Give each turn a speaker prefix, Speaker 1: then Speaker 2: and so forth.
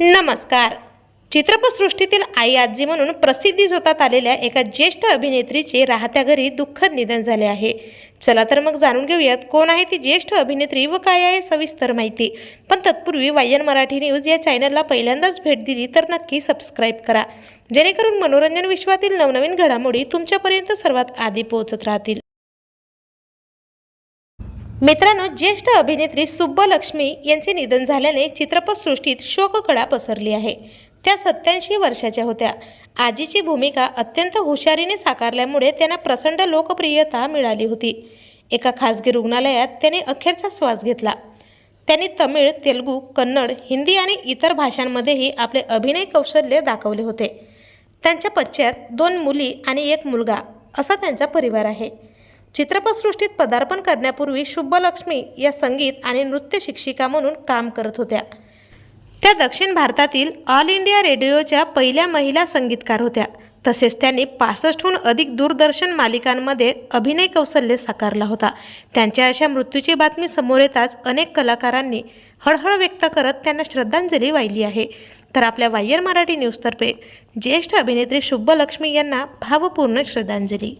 Speaker 1: नमस्कार. चित्रपटसृष्टीतील आई आजी म्हणून प्रसिद्धी होतात आलेल्या एका ज्येष्ठ अभिनेत्रीचे राहत्या घरी दुःखद निधन झाले आहे. चला तर मग जाणून घेऊयात कोण आहे ती ज्येष्ठ अभिनेत्री व काय आहे सविस्तर माहिती. पण तत्पूर्वी वायन मराठी न्यूज या चॅनलला पहिल्यांदाच भेट दिली तर नक्की सबस्क्राईब करा. जेणेकरून मनोरंजन विश्वातील नवनवीन घडामोडी तुमच्यापर्यंत सर्वात आधी पोहोचत राहतील. मित्रांनो ज्येष्ठ अभिनेत्री सुब्बलक्ष्मी यांचे निधन झाल्याने चित्रपटसृष्टीत शोककळा पसरली आहे. त्या सत्याऐंशी वर्षाच्या होत्या. आजीची भूमिका अत्यंत हुशारीने साकारल्यामुळे त्यांना प्रचंड लोकप्रियता मिळाली होती. एका खासगी रुग्णालयात त्यांनी अखेरचा श्वास घेतला. त्यांनी तमिळ तेलुगू कन्नड हिंदी आणि इतर भाषांमध्येही आपले अभिनय कौशल्य दाखवले होते. त्यांच्या पश्चात दोन मुली आणि एक मुलगा असा त्यांचा परिवार आहे. चित्रपटसृष्टीत पदार्पण करण्यापूर्वी शुभलक्ष्मी या संगीत आणि नृत्य शिक्षिका म्हणून काम करत होत्या. त्या दक्षिण भारतातील ऑल इंडिया रेडिओच्या पहिल्या महिला संगीतकार होत्या. तसेच त्यांनी पासष्टहून अधिक दूरदर्शन मालिकांमध्ये अभिनय कौशल्य साकारला होता. त्यांच्या अशा मृत्यूची बातमी समोर येताच अनेक कलाकारांनी हळहळ व्यक्त करत त्यांना श्रद्धांजली वाहिली आहे. तर आपल्या वायर मराठी न्यूजतर्फे ज्येष्ठ अभिनेत्री शुभलक्ष्मी यांना भावपूर्ण श्रद्धांजली.